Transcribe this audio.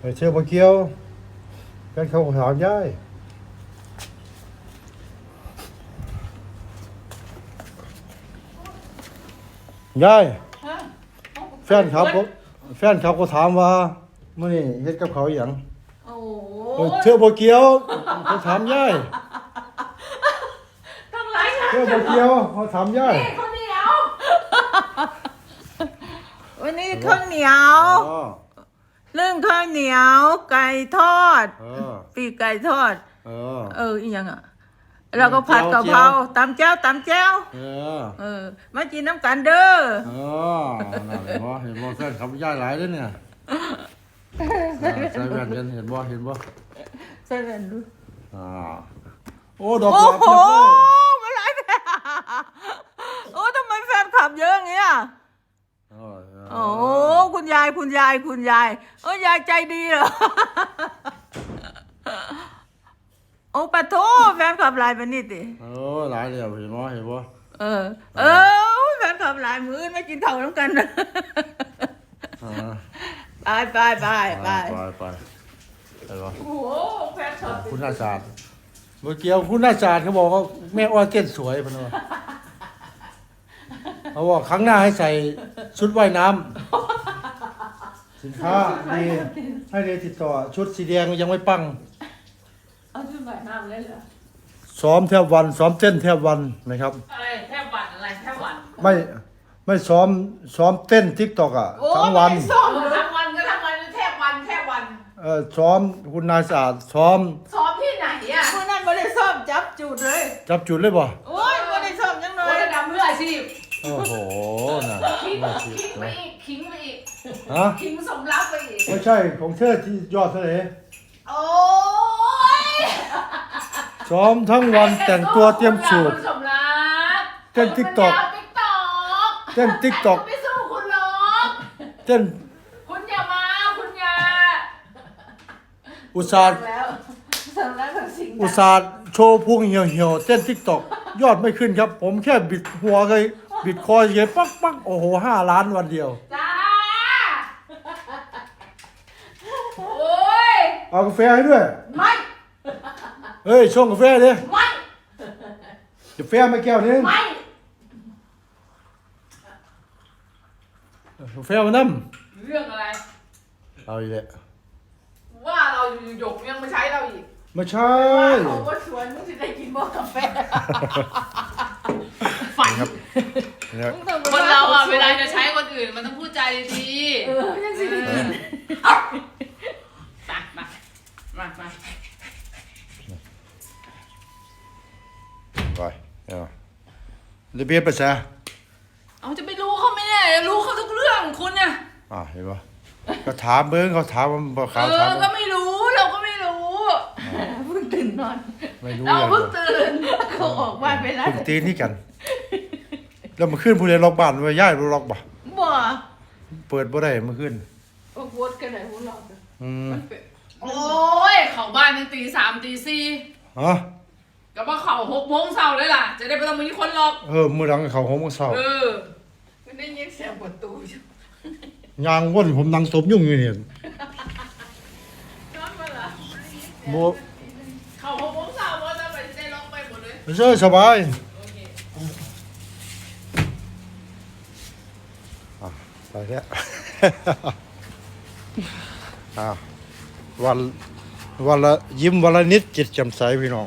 ไปเชื่อบ่เกี่ยวแฟนเขาก็ถามยายยายฮะแฟนเขาบ่แฟนเขาก็ถามว่ามื้อนี้เฮ็ดกับเขาวหยังโอ้เออเชื่อบ่เกี่ยวเขาถามยายทั้งหลายเชื่อบ่เกี่ยวเขาถามยายนี่คนเดียว วันนี้ข้าวเหนียว อ๋อ นึ่งข้าวเหนียว ไก่ทอด เออ ปีกไก่ทอด เออ เอออีหยังอะแล้วก็ผัดกะเพราตำแจ้วตำแจ้วเออ เออ มากินน้ำกันเด้อเออนั่นเห็นบ่เห็นบ่แฟนเขาย้ายหลายเด้อเนี่ยอ่าใส่แว่นกันเห็นบ่เห็นบ่ใส่แว่นดูอ่าโอ้ดอกโอ้กุหลาบโห เพียบเลยมาหลายแบบโอ้ทำไมแฟนขับเยอะอย่างเงี้ย เออเออ โอ้คุณยายคุณยายคุณยายโอ้ยายใจดีเหรอโอ้ปะโทแฟนขับหลายเป็นนี่ติเออหลายเดียวเห็นบ่เห็นบ่เออ เออแฟนขับหลายมือไม่กินเท่าน้ำกันอ่าไปไปไปไปไปไปไปบ่โอ้โหแฟนขับคุณอาจารย์เมื่อกี้คุณอาจารย์เขาบอกว่าแม่อ้อยเต้นสวยพะเนอะเขาบอกครั้งหน้าให้ใส่ชุดว่ายน้ำ สินค้าดีให้เรียติดต่อชุดสีแดงยังไม่ปั้งเอาชุดแบบน้ำเลยเหรอซ้อมแทบวัน ซ้อมเต้นแทบวันนะครับ อะไรแทบหวันอะไรแทบหวันไม่ไม่ซ้อมซ้อมเต้นทิกตอกอะโอ้ทั้งวันไม่ได้ซ้อมทั้งวันก็ทั้งวันแทบวันแทบวัน เออซ้อมคุณนายสะอาดซ้อมซ้อมที่ไหนอะเมื่อนั้นไม่ได้ซ้อมจับจุดเลย จับจุดเลยบ่ โอ้โหน่ะคิงน่าสิคิงไปอีกคิงไปอีกฮะคิงสมรักไปอีก ไม่ใช่ของเธอที่ยอดเท่าไหร่โอ้ยซ้อมทั้งวันแต่งตัวเตรียมสูบคุณสมรักเต้น TikTok ติ๊กตอกเต้น TikTok ไม่สู้คุณหรอกเต้นคุณอย่ามาคุณอย่าอุตสาห์แล้วสำนักของสิงห์อุตสาห์โชว์พุงเหี่ยวเหี่ยวๆเต้นทิกตอกยอดไม่ขึ้นครับ ผมแค่บิดหัวเลย บิดคอเฉยปักปักโอ้โหห้าล้านวันเดียว จ้า โอ้ย เอากาแฟให้ด้วย ไม่ เฮ้ยช่วงกาแฟดิไม่ กาแฟมาแก้วนึงไม่ กาแฟมาน้เรื่องอะไรำเอาอีกแล้วว่าเราอยู่หยกยังมาใช้เราอีกไม่ใช่เขาก็ชวนมึงจะได้กินบ่กาแฟฝันเคนเราอะเวลาจะใช้คนอื่นมันต้องพูดใจดีเออยังสิได้กินๆมามามามาไปเดี๋ยวเบียดไปซะเอาจะไปรู้เขาไหมเนี่ยรู้เขาทุกเรื่องคุณเนี่ยอ่าเห็นปะก็ถามเบิ้งเขาถามว่าบอกเอเขาถามอก็ไม่รู้เราก็ไม่รู้ เพิ่งตื่นนอน ไม่รู้เราย่างเพิ่งยวตื่นเขาออกบ้านไปแล้วคุณตีนี่กัน แล้วมาขึ้นผู้ใดล็อกบ้านไว้ย้ายบ่ล็อกบ่บ่เปิดบ่ได้เมื่อคืนโอ้โหวดกันไหนหัวหลอกอืมมันเป็นโอ้ย เขาบ้านตั้งตีสามตีสี่ฮะก็ว่าเขาหกโมงเช้าเลยล่ะ จะได้ไม่ต้องมีคนหรอก เออมื้อหลังเขาของมื้อเช้าเออ มันได้ยินเสียงประตูอยู่ยางว่นผมนั่งสมยุ่งอยู่นี่นอนมาละบ่เขาหกโมงเช้าว่าจะไปได้ล็อกไปหมดเลยไม่ใช่สบาย โอเค อ่ ไปแล้วอะวันวันละยิ้มวันละนิดจิตแจ่มใสพี่น้อง